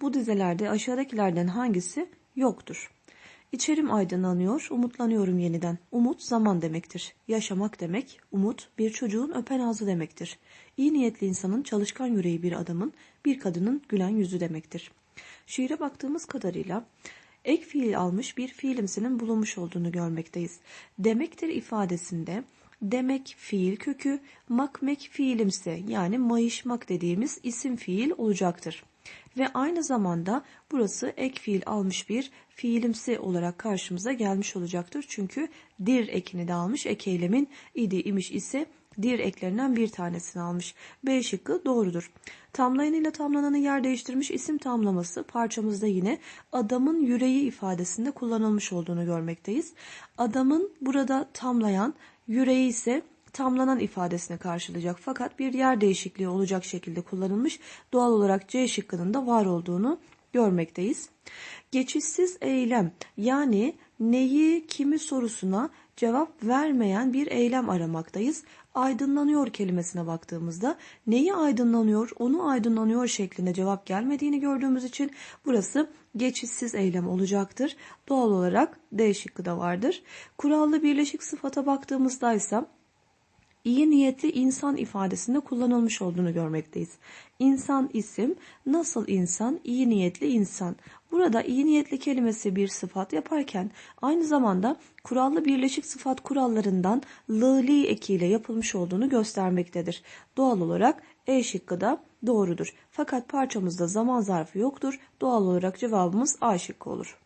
Bu dizelerde aşağıdakilerden hangisi yoktur? İçerim aydınlanıyor, umutlanıyorum yeniden. Umut zaman demektir. Yaşamak demek, umut bir çocuğun öpen ağzı demektir. İyi niyetli insanın çalışkan yüreği bir adamın, bir kadının gülen yüzü demektir. Şiire baktığımız kadarıyla ek fiil almış bir fiilimsinin bulunmuş olduğunu görmekteyiz. Demektir ifadesinde demek fiil kökü, makmek fiilimsi yani mayışmak dediğimiz isim fiil olacaktır. Ve aynı zamanda burası ek fiil almış bir fiilimsi olarak karşımıza gelmiş olacaktır. Çünkü dir ekini de almış. Ek eylemin idi imiş ise dir eklerinden bir tanesini almış. B şıkkı doğrudur. Tamlayanıyla tamlananı yer değiştirmiş isim tamlaması parçamızda yine adamın yüreği ifadesinde kullanılmış olduğunu görmekteyiz. Adamın burada tamlayan yüreği ise tamlanan ifadesine karşılayacak fakat bir yer değişikliği olacak şekilde kullanılmış doğal olarak C şıkkının da var olduğunu görmekteyiz. Geçişsiz eylem yani neyi kimi sorusuna cevap vermeyen bir eylem aramaktayız. Aydınlanıyor kelimesine baktığımızda neyi aydınlanıyor onu aydınlanıyor şeklinde cevap gelmediğini gördüğümüz için burası geçişsiz eylem olacaktır. Doğal olarak D şıkkı da vardır. Kurallı birleşik sıfata baktığımızda ise iyi niyetli insan ifadesinde kullanılmış olduğunu görmekteyiz. İnsan isim, nasıl insan, iyi niyetli insan. Burada iyi niyetli kelimesi bir sıfat yaparken aynı zamanda kurallı birleşik sıfat kurallarından lığli ekiyle yapılmış olduğunu göstermektedir. Doğal olarak E şıkkı da doğrudur. Fakat parçamızda zaman zarfı yoktur. Doğal olarak cevabımız A şıkkı olur.